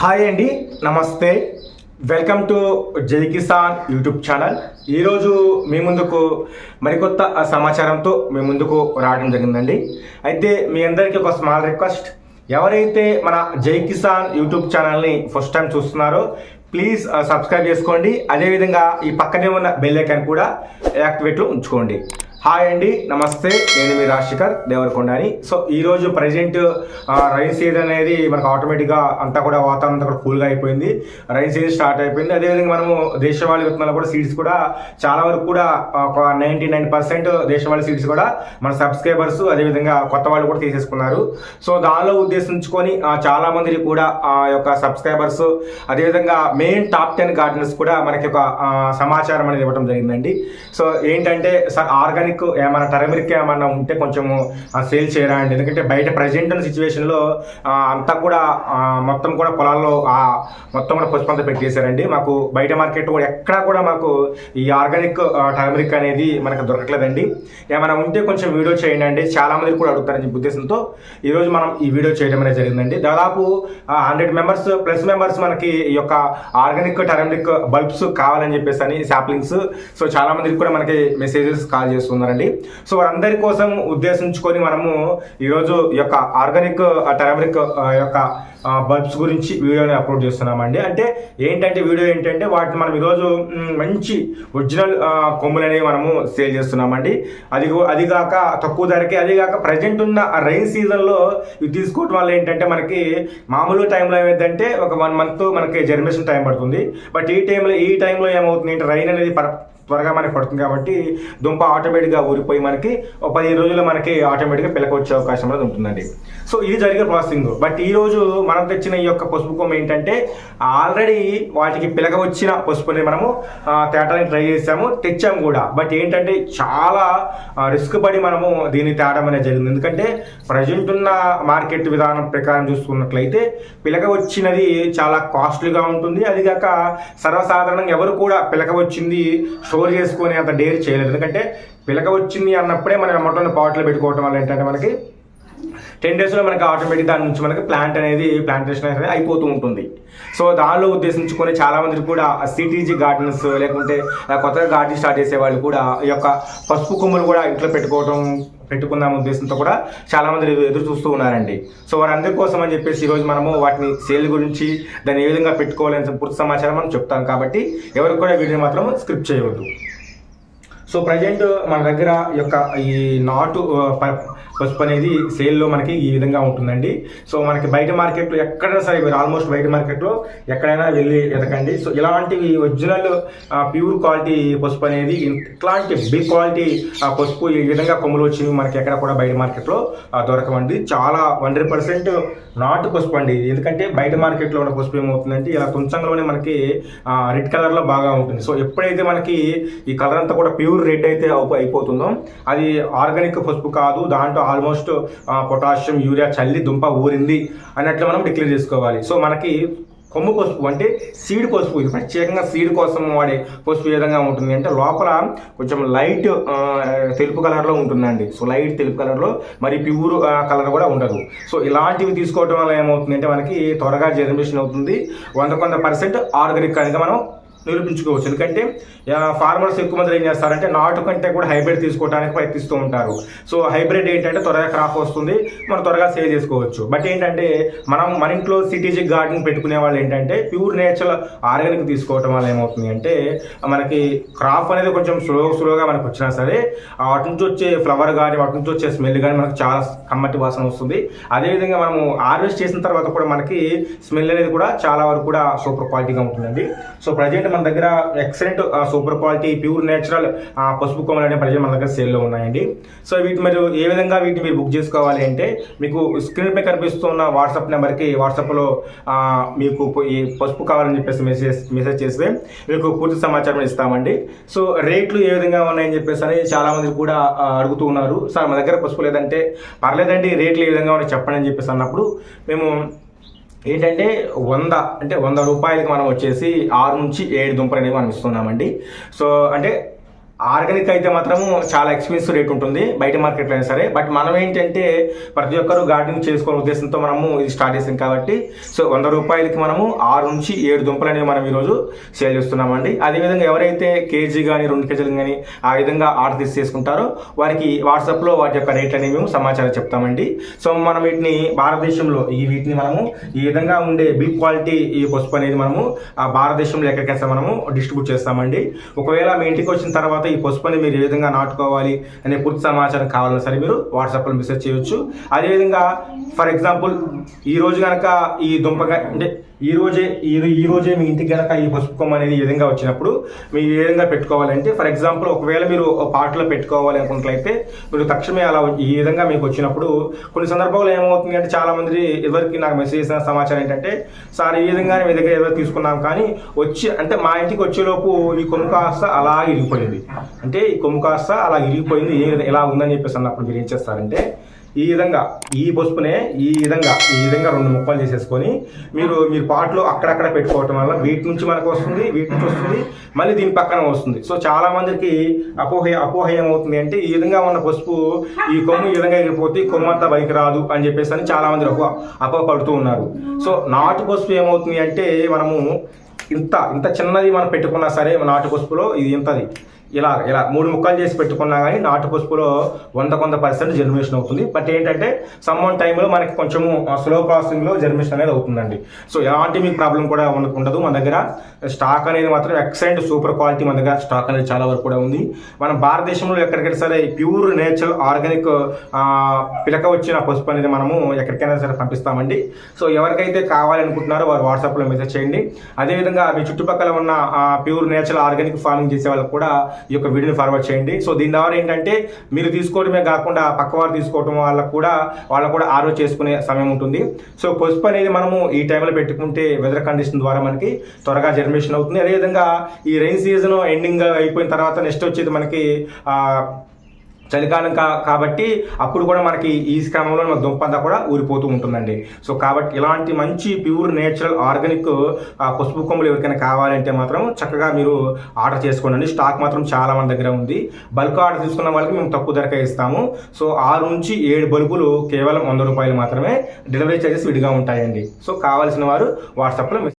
Hi అండి నమస్తే. Welcome to జై కిసాన్ యూట్యూబ్ ఛానల్ ఈరోజు మీ ముందుకు మరికొత్త సమాచారంతో మీ ముందుకు రావడం జరిగిందండి. అయితే మీ అందరికీ ఒక స్మాల్ రిక్వెస్ట్ ఎవరైతే మన జై కిసాన్ యూట్యూబ్ ఛానల్ని ఫస్ట్ టైం చూస్తున్నారో ప్లీజ్ సబ్స్క్రైబ్ uh, చేసుకోండి. అదేవిధంగా ఈ పక్కనే ఉన్న బెల్ ఐకాన్ కూడా యాక్టివేట్లో ఉంచుకోండి. హాయ్ అండి నమస్తే. నేను మీ రాజశేఖర్ దేవరకొండని సో ఈరోజు ప్రజెంట్ రైన్ సీజన్ అనేది మనకు ఆటోమేటిక్గా అంతా కూడా వాతావరణం అంతా కూడా కూల్గా అయిపోయింది. రైన్ సీజన్ స్టార్ట్ అయిపోయింది. అదేవిధంగా మనము దేశవాళి విత్తనాలు కూడా సీడ్స్ కూడా చాలా వరకు కూడా ఒక నైంటీ నైన్ పర్సెంట్ దేశవాళీ సీడ్స్ కూడా మన సబ్స్క్రైబర్స్ అదేవిధంగా కొత్త వాళ్ళు కూడా తీసేసుకున్నారు. సో దానిలో ఉద్దేశించుకొని చాలా మందిని కూడా ఆ యొక్క సబ్స్క్రైబర్స్ అదేవిధంగా మెయిన్ టాప్ టెన్ గార్డెన్స్ కూడా మనకి ఒక సమాచారం అనేది ఇవ్వడం జరిగిందండి. సో ఏంటంటే సార్ ఆర్గానిక్ ఏమైనా టర్మరిక్ ఏమైనా ఉంటే కొంచెము సేల్ చేయరా అండి ఎందుకంటే బయట ప్రజెంట్ ఉన్న సిచ్యువేషన్లో అంతా కూడా మొత్తం కూడా పొలాల్లో మొత్తం కూడా పుష్పంతా పెట్టేశారండి. మాకు బయట మార్కెట్ కూడా ఎక్కడా కూడా మాకు ఈ ఆర్గానిక్ టర్మరిక్ అనేది మనకు దొరకట్లేదండి. ఏమైనా ఉంటే కొంచెం వీడియో చేయండి అండి చాలామంది కూడా అడుగుతారని ఉద్దేశంతో ఈరోజు మనం ఈ వీడియో చేయడం అనేది జరిగిందండి. దాదాపు హండ్రెడ్ మెంబర్స్ ప్లస్ మెంబర్స్ మనకి ఈ యొక్క ఆర్గానిక్ టర్మరిక్ బల్బ్స్ కావాలని చెప్పేసి అని శాప్లింగ్స్ సో చాలా మందికి కూడా మనకి మెసేజెస్ కాల్ ఉన్నారండి సో వారందరి కోసం ఉద్దేశించుకొని మనము ఈరోజు ఈ యొక్క ఆర్గానిక్ టర్మరిక్ యొక్క బల్బ్స్ గురించి వీడియోని అప్లోడ్ చేస్తున్నామండి. అంటే ఏంటంటే వీడియో ఏంటంటే వాటిని మనం ఈరోజు మంచి ఒరిజినల్ కొమ్ములు అనేవి మనము సేల్ చేస్తున్నామండి. అది అదిగాక తక్కువ ధరకే అదిగాక ప్రజెంట్ ఉన్న రైన్ సీజన్లో ఇవి తీసుకోవడం వల్ల ఏంటంటే మనకి మామూలు టైంలో ఏమైందంటే ఒక వన్ మంత్ మనకి జర్మినేషన్ టైం పడుతుంది. బట్ ఈ టైంలో ఈ టైంలో ఏమవుతుంది అంటే రైన్ అనేది త్వరగా మనకి పడుతుంది కాబట్టి దుంప ఆటోమేటిక్గా ఊరిపోయి మనకి ఒక పదిహేను రోజుల్లో మనకి ఆటోమేటిక్గా పిలక వచ్చే అవకాశం అనేది ఉంటుందండి. సో ఇది జరిగే ప్రాసెసింగ్ బట్ ఈ రోజు మనం తెచ్చిన ఈ యొక్క పసుపు కొమ్మ ఏంటంటే ఆల్రెడీ వాటికి పిలక వచ్చిన పసుపుని మనము తేటానికి ట్రై చేసాము తెచ్చాము కూడా. బట్ ఏంటంటే చాలా రిస్క్ పడి మనము దీన్ని తేడం అనేది జరిగింది. ఎందుకంటే ప్రజెంట్ ఉన్న మార్కెట్ విధానం ప్రకారం చూసుకున్నట్లయితే పిలక వచ్చినది చాలా కాస్ట్లీగా ఉంటుంది. అది కాక సర్వసాధారణంగా ఎవరు కూడా పిలక వచ్చింది స్టోర్ చేసుకునే అంత డేర్ చేయలేదు. ఎందుకంటే పిలక వచ్చింది అన్నప్పుడే మనం మొట్టమొదటి పాటలు పెట్టుకోవటం వల్ల ఏంటంటే మనకి టెన్ డేస్లో మనకి ఆటోమేటిక్ దాని నుంచి మనకి ప్లాంట్ అనేది ప్లాంటేషన్ అనేది అయిపోతూ ఉంటుంది. సో దానిలో ఉద్దేశించుకొని చాలా కూడా సిటీజీ గార్డెన్స్ లేకుంటే కొత్తగా గార్డెన్ స్టార్ట్ చేసే వాళ్ళు కూడా ఈ యొక్క పసుపు కొమ్ములు కూడా ఇంట్లో పెట్టుకోవడం పెట్టుకుందాం ఉద్దేశంతో కూడా చాలామంది ఎదురు చూస్తూ ఉన్నారండి. సో వారందరి కోసం అని చెప్పేసి ఈరోజు మనము వాటిని సేల్ గురించి దాన్ని ఏ విధంగా పెట్టుకోవాలని పూర్తి సమాచారం మనం చెప్తాం కాబట్టి ఎవరికి కూడా వీడియో మాత్రం స్క్రిప్ట్ చేయవద్దు. సో ప్రజెంట్ మన దగ్గర యొక్క ఈ నాటు పసుపు అనేది సేల్లో మనకి ఈ విధంగా ఉంటుందండి. సో మనకి బయట మార్కెట్లో ఎక్కడైనా సరే మీరు ఆల్మోస్ట్ బయట మార్కెట్లో ఎక్కడైనా వెళ్ళి ఎదకండి సో ఇలాంటివి ఒరిజినల్ ప్యూర్ క్వాలిటీ పసుపు అనేది ఇట్లాంటి బిగ్ క్వాలిటీ పసుపు ఈ విధంగా కొమ్ములు వచ్చినవి మనకి ఎక్కడ కూడా బయట మార్కెట్లో దొరకమండి దొరకవండి. చాలా హండ్రెడ్ పర్సెంట్ నాటు పసుపు అండి. ఎందుకంటే బయట మార్కెట్లో ఉన్న పసుపు ఏమవుతుందంటే ఇలా తుంచంలోనే మనకి రెడ్ కలర్లో బాగా ఉంటుంది. సో ఎప్పుడైతే మనకి ఈ కలర్ అంతా కూడా ప్యూర్ రెడ్ అయితే అయిపోతుందో అది ఆర్గానిక్ పసుపు కాదు దాంట్లో ఆల్మోస్ట్ పొటాషియం యూరియా చల్లి దుంప ఊరింది అన్నట్లు మనం డిక్లేర్ చేసుకోవాలి. సో మనకి కొమ్ము పసుపు అంటే సీడ్ పసుపు. ఇది ప్రత్యేకంగా సీడ్ కోసం వాడే పసుపు ఏ విధంగా ఉంటుంది అంటే లోపల కొంచెం లైట్ తెలుపు కలర్లో ఉంటుందండి. సో లైట్ తెలుపు కలర్లో మరి ప్యూర్ కలర్ కూడా ఉండదు. సో ఇలాంటివి తీసుకోవడం వల్ల ఏమవుతుందంటే మనకి త్వరగా జనరేషన్ అవుతుంది. వంద కొంత పర్సెంట్ ఆర్గానిక్ అనేది మనం నిరూపించుకోవచ్చు. ఎందుకంటే ఫార్మర్స్ ఎక్కువ మంది ఏం చేస్తారంటే నాటు కంటే కూడా హైబ్రిడ్ తీసుకోవడానికి ప్రయత్నిస్తూ ఉంటారు. సో హైబ్రిడ్ ఏంటంటే త్వరగా క్రాప్ వస్తుంది మనం త్వరగా సేల్ చేసుకోవచ్చు. బట్ ఏంటంటే మనం మన ఇంట్లో సిటీజిక్ గార్డెన్ పెట్టుకునే వాళ్ళు ఏంటంటే ప్యూర్ నేచురల్ ఆర్గానిక్ తీసుకోవటం వల్ల ఏమవుతుంది అంటే మనకి క్రాప్ అనేది కొంచెం స్లో స్లోగా మనకు వచ్చినా సరే ఆ వాటి నుంచి వచ్చే ఫ్లవర్ కానీ వాటి నుంచి వచ్చే స్మెల్ కానీ మనకు చాలా కమ్మటి వాసన వస్తుంది. అదేవిధంగా మనము హార్వెస్ట్ చేసిన తర్వాత కూడా మనకి స్మెల్ అనేది కూడా చాలా వరకు కూడా సూపర్ క్వాలిటీగా ఉంటుందండి. సో ప్రజెంట్ మన దగ్గర excellent super quality pure natural పసుపు కొమ్మలు అనే ప్రజెంట్ మన దగ్గర సేల్లో ఉన్నాయండి. సో వీటి మీరు ఏ విధంగా వీటిని మీరు బుక్ చేసుకోవాలి అంటే మీకు స్క్రీన్ పై కనిపిస్తున్న వాట్సాప్ నెంబర్కి వాట్సాప్లో మీకు ఈ పసుపు కావాలని చెప్పేసి మెసేజ్ మెసేజ్ చేస్తే మీకు పూర్తి సమాచారం ఇస్తామండి. సో రేట్లు ఏ విధంగా ఉన్నాయని చెప్పేసి అని చాలామంది కూడా అడుగుతూ ఉన్నారు. సార్ మా దగ్గర పసుపు లేదంటే పర్లేదండి రేట్లు ఏ విధంగా ఉన్నాయి చెప్పండి అని చెప్పేసి అన్నప్పుడు మేము ఏంటంటే వంద అంటే వంద రూపాయలకి మనం వచ్చేసి ఆరు నుంచి ఏడు దుంపలు అనేవి మనం ఇస్తున్నామండి. సో అంటే ఆర్గానిక్ అయితే మాత్రము చాలా ఎక్స్పెన్సివ్ రేట్ ఉంటుంది బయట మార్కెట్లో అయినా సరే. బట్ మనం ఏంటంటే ప్రతి ఒక్కరు గార్డెనింగ్ చేసుకునే ఉద్దేశంతో మనము ఇది స్టార్ట్ చేసాం కాబట్టి సో వంద రూపాయలకి మనము ఆరు నుంచి ఏడు దుంపలు అనేవి మనం ఈరోజు సేల్ చేస్తున్నామండి. అదేవిధంగా ఎవరైతే కేజీ కానీ రెండు కేజీలు కానీ ఆ విధంగా ఆర్డర్ తీసి చేసుకుంటారో వారికి వాట్సాప్లో వాటి యొక్క రేట్ అనేవి మేము సమాచారం చెప్తామండి. సో మనం వీటిని భారతదేశంలో ఈ వీటిని మనము ఈ విధంగా ఉండే బిల్ క్వాలిటీ ఈ పసుపు అనేది మనము ఆ భారతదేశంలో ఎక్కడికైనా మనము డిస్ట్రిబ్యూట్ చేస్తామండి. ఒకవేళ మీ ఇంటికి వచ్చిన తర్వాత ఈ పసుపుని మీరు ఏ విధంగా నాటుకోవాలి అనే పూర్తి సమాచారం కావాలన్నా సరే మీరు వాట్సాప్లో మెసేజ్ చేయొచ్చు. అదేవిధంగా ఫర్ ఎగ్జాంపుల్ ఈ రోజు కనుక ఈ దుంపకాయ అంటే ఈ రోజే ఈ ఈ రోజే మీ ఇంటికి కనుక ఈ పసుపు కొమ్మ అనేది ఈ విధంగా వచ్చినప్పుడు మీరు ఏ విధంగా పెట్టుకోవాలంటే ఫర్ ఎగ్జాంపుల్ ఒకవేళ మీరు పాటలో పెట్టుకోవాలి అనుకున్నట్లయితే మీరు తక్షణమే అలా ఈ విధంగా మీకు వచ్చినప్పుడు కొన్ని సందర్భాల్లో ఏమవుతుంది అంటే చాలా మంది ఎవరికి నాకు మెసేజ్ చేసిన సమాచారం ఏంటంటే సార్ ఈ విధంగానే మీ దగ్గర ఎవరు తీసుకున్నాం కానీ వచ్చి అంటే మా ఇంటికి వచ్చేలోపు ఈ కొమ్ము కాస్త అలా ఇరిగిపోయింది. అంటే ఈ కొమ్ము కాస్త అలా ఇరిగిపోయింది ఏ విధంగా- ఎలా ఉందని చెప్పేసి అన్నప్పుడు మీరు ఏం చేస్తారంటే ఈ విధంగా ఈ పసుపునే ఈ విధంగా ఈ విధంగా రెండు ముక్కలు చేసేసుకొని మీరు మీరు పాటలో అక్కడక్కడ పెట్టుకోవటం వల్ల వీటి నుంచి మనకు వస్తుంది వీటి నుంచి వస్తుంది మళ్ళీ దీని పక్కన వస్తుంది. సో చాలా మందికి అపోహ అపోహ ఏమవుతుంది అంటే ఈ విధంగా ఉన్న పసుపు ఈ కొమ్ము ఈ విధంగా వెళ్ళిపోతే కొమ్ము అంతా బయటకు రాదు అని చెప్పేసి అని చాలా మంది అపోహ అపోహ పడుతూ ఉన్నారు. సో నాటు పసుపు ఏమవుతుంది అంటే మనము ఇంత ఇంత చిన్నది మనం పెట్టుకున్నా సరే నాటు పసుపులో ఇది ఇంతది. ఇలా ఇలా మూడు ముక్కలు చేసి పెట్టుకున్నా కానీ నాటు పసుపులో వంద కొంత పర్సెంట్ జర్మినేషన్ అవుతుంది. బట్ ఏంటంటే సమ్ వన్ టైంలో మనకి కొంచెము స్లో ప్రాసెసింగ్లో జర్మినేషన్ అనేది అవుతుందండి. సో ఎలాంటి మీకు ప్రాబ్లం కూడా ఉండదు. మన దగ్గర స్టాక్ అనేది మాత్రం ఎక్సలెంట్ సూపర్ క్వాలిటీ మన దగ్గర స్టాక్ అనేది చాలా వరకు కూడా ఉంది. మన భారతదేశంలో ఎక్కడికైనా సరే ప్యూర్ నేచురల్ ఆర్గానిక్ పిలక వచ్చిన పసుపు అనేది మనము ఎక్కడికైనా సరే పంపిస్తామండి. సో ఎవరికైతే కావాలనుకుంటున్నారో వారు వాట్సాప్లో మెసేజ్ చేయండి. అదేవిధంగా మీ చుట్టుపక్కల ఉన్న ప్యూర్ నేచురల్ ఆర్గానిక్ ఫార్మింగ్ చేసే వాళ్ళకి కూడా ఈ యొక్క వీడియోని ఫార్వర్డ్ చేయండి. సో దీని ద్వారా ఏంటంటే మీరు తీసుకోవడమే కాకుండా పక్కవారు తీసుకోవడం వాళ్ళకు కూడా వాళ్ళకు కూడా ఆరో చేసుకునే సమయం ఉంటుంది. సో పసుపు అనేది మనము ఈ టైంలో పెట్టుకుంటే వెదర్ కండిషన్ ద్వారా మనకి త్వరగా జర్మినేషన్ అవుతుంది. అదేవిధంగా ఈ రైన్ సీజన్ ఎండింగ్ అయిపోయిన తర్వాత నెక్స్ట్ వచ్చేది మనకి చలికాలం కా కాబట్టి అప్పుడు కూడా మనకి ఈ క్రమంలో మన దుంపంతా కూడా ఊరిపోతూ ఉంటుందండి. సో కాబట్టి ఇలాంటి మంచి ప్యూర్ నేచురల్ ఆర్గానిక్ పసుపు కొమ్ములు ఎవరికైనా కావాలంటే మాత్రం చక్కగా మీరు ఆర్డర్ చేసుకోండి. స్టాక్ మాత్రం చాలా మన దగ్గర ఉంది. బల్క్ ఆర్డర్ తీసుకున్న వాళ్ళకి మేము తక్కువ ధరకే ఇస్తాము. సో ఆరు నుంచి ఏడు బల్బులు కేవలం వంద రూపాయలు మాత్రమే డెలివరీ చార్జెస్ విడిగా ఉంటాయండి. సో కావాల్సిన వారు వాట్సాప్లో